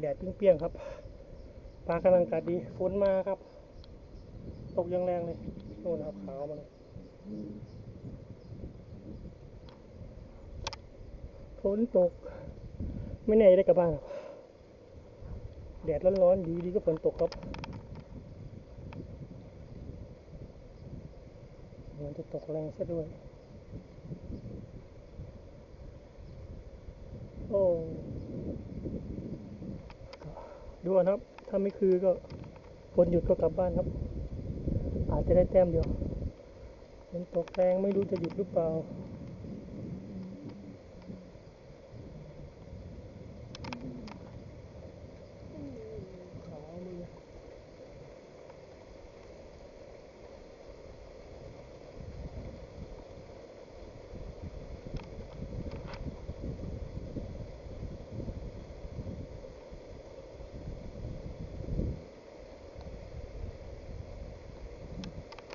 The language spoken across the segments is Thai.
แดดเปรี้ยงๆครับปลากำลังกัดดีฝนมาครับ ตกยังแรงเลยโน่นครับขาวมาเลยฝนตก ไม่แน่ได้กลับบ้านครับแดดร้อนๆอยู่ดีก็ฝนตกครับมันจะตกแรงซะด้วย โอ้ ดูนะครับ ถ้าไม่คือก็คนหยุดก็กลับบ้านครับ อาจจะได้แต้มเดียวฝนตกแรงไม่รู้จะหยุดหรือเปล่า ขาวมือ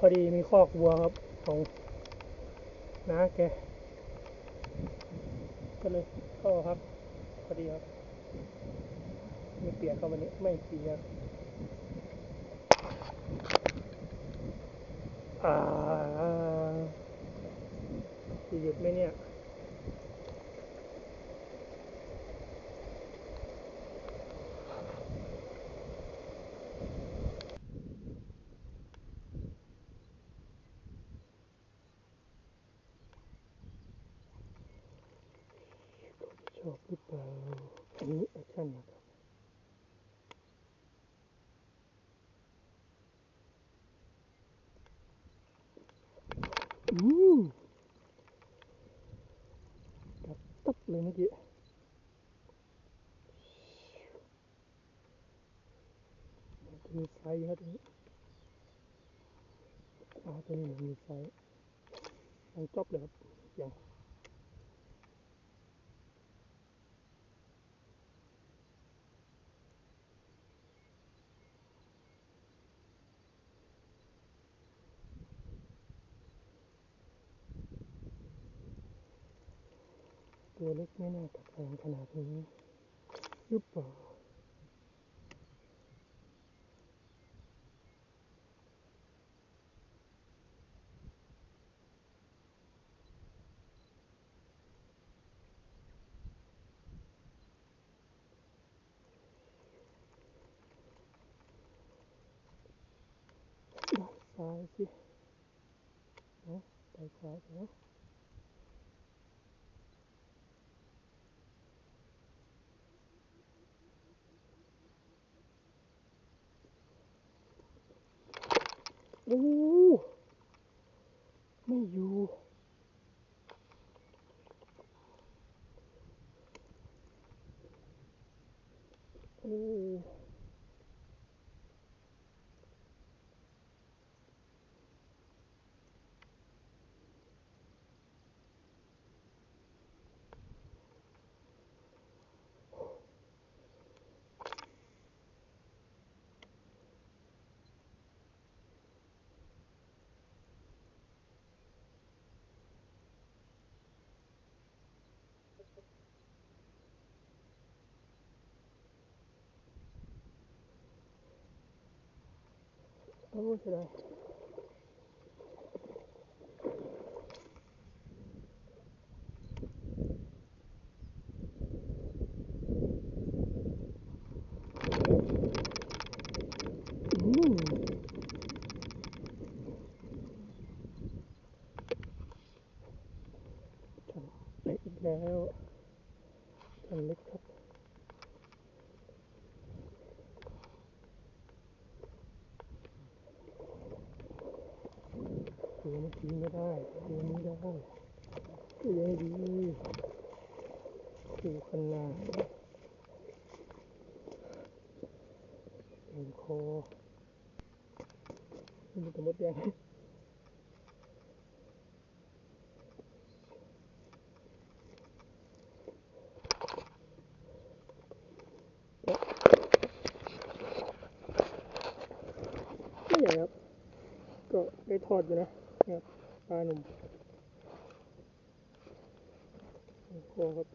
พอดีมีคอกวัวครับของนะแกก็เลยเข้าครับ พอดีครับ ไม่เปียกครับวันนี้ไม่เปียกอ่าจะหยุดไหมเนี่ย ชอบหรือเปล่าอันนี้แอคชั่นนะครับ อืมกัดตับเลยเมื่อกี้มันจะมีไฟครับตรงนี้อ่าตัวนี้มันมีไฟยังจบเลยครับยัง ตัวเล็กไม่น่ากัดแรงขนาดนี้หรือเปล่าซ้ายสิเนาะไปขวาเนาะ อ้ไม่อยู่โอ้ โอ้เสียดายอืมทำเล็ กอีกแล้วทำเล็กครับตัวเมื่อกี้ไม่ได้ตัวนี้ได้ก็ยังดีคู่ขนาดเอ็นคอนี่มันจะมดแดงไม่ใหญ่ครับ ก็ได้ทอดอยู่นะ ครับปลาหนุ่มโอ้โหครับ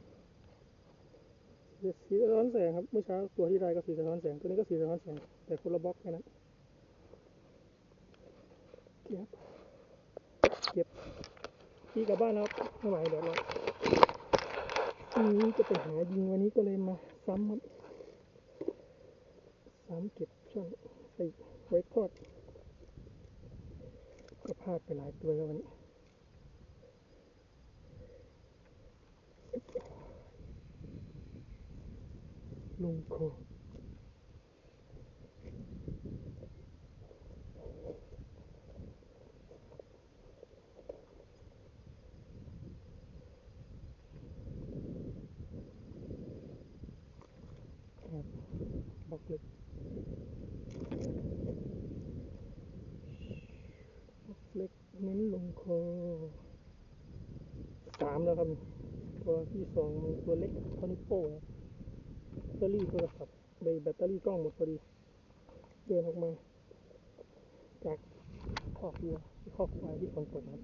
สีสะท้อนแสงครับเมื่อเช้าตัวที่ได้ก็สีสะท้อนแสงตัวนี้ก็สีสะท้อนแสงแต่คนละบล็อกแค่นั้นเก็บเก็บพี่กลับบ้านแล้วครับไม่ไหวเดี๋ยวเราพรุ่งนี้จะไปหายิงวันนี้ก็เลยมาซ้ำครับซ้ำเก็บช่อนใส่ไว้ทอด ลาดไปหลายตัวแล้ววันนี้ลุงโคครับบอกเล็กบอกเล็กเน้นลงคอสามแล้วครับ ตัวที่ สองมันตัวเล็กเท่านิ้วโป้งครับแบตเตอรี่โทรศัพท์ใบแบตเตอรี่กล้องหมดพอดีเดินออกมา จากคอกวัวที่คอกควายที่ฝนตกครับ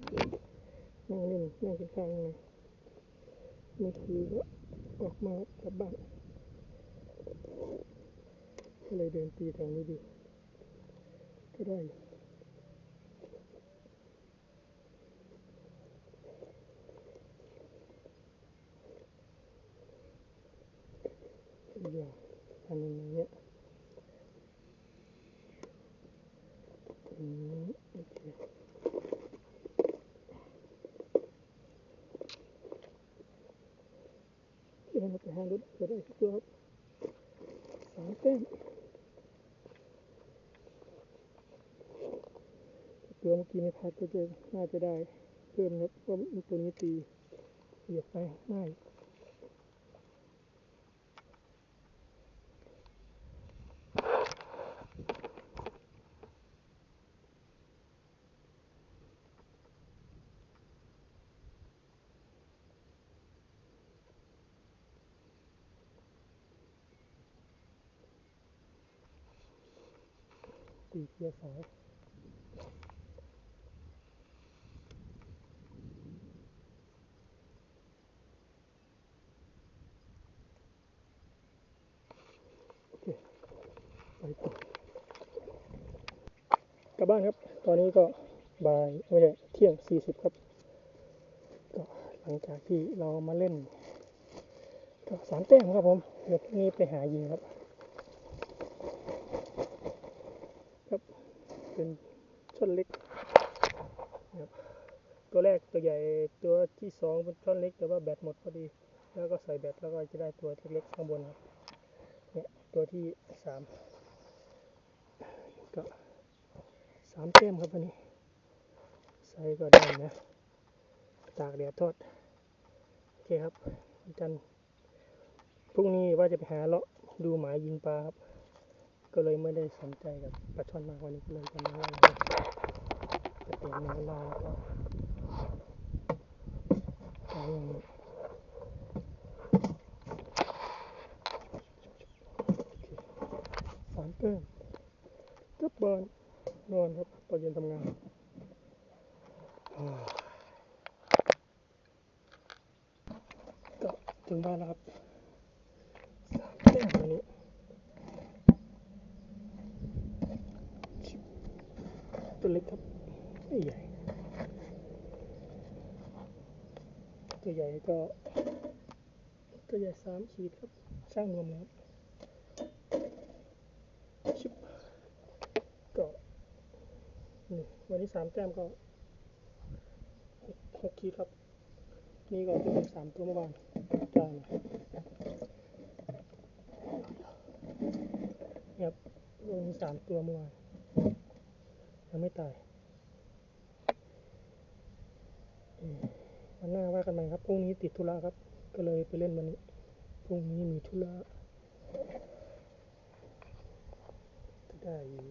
นั่งเล่นนั่งกินข้าวยังไงมื่อคืนก็ออกมากลับบ้านก็เลยเดินตีแถวนี้ดูก็ได้ อย่างอันนี้อย่างเงี้ยอืมโอเคเดี๋ยวเราไปหารถจะได้สักตัวครับสามเต้นตัวเมื่อกี้ไม่พลาดก็จะน่าจะได้เพิ่มครับเพราะตัวนี้ตีเหยียบไปง่าย ตีเกียร์สอเคไปต่อกลับบ้านครับ ตอนนี้ก็บ่ายไม่ใช่เที่ยงสี่สิบครับ ก็หลังจากที่เรามาเล่น ก็สามแต้มครับผมเดี๋ยวนี้ไปหายิงครับ เป็นช่อนเล็กครับตัวแรกตัวใหญ่ตัวที่สองเป็นช่อนเล็กแต่ว่าแบตหมดพอดี แล้วก็ใส่แบตแล้วก็จะได้ตัวเล็กๆข้างบนครับเนี่ยตัวที่สามก็สามแต้มครับวันนี้ ใส่ก็ได้นะ ตากแดดทอด โอเคครับจันพรุ่งนี้ว่าจะไปหาเลาะดูหมายยิงปลาครับ ก็เลยไม่ได้สนใจกับปลาช่อนมากวันนี้ก็เลยจะมาเล่าจะเตรียมเนื้อล่าแล้วก็ปลาอย่างนี้สามแต้มกลับบ้านนอนครับตอนเย็นทำงานก็ถึงบ้านแล้วครับสามแต้มวันนี้ ตัวเล็กครับไม่ใหญ่ ตัวใหญ่ก็ ตัวใหญ่สามขีดครับช่างรวมแล้วชิบก็นี่วันนี้สามแต้มก็หกขีดครับ นี่ก็เป็นสามตัวเมื่อวานได้าเนี่ยครับวันนี้สามตัวเมื่อวาน ยังไม่ตายวันหน้าว่ากันใหม่ครับพรุ่งนี้ติดธุระครับ ก็เลยไปเล่นวันนี้พรุ่งนี้มีธุระได้อยู่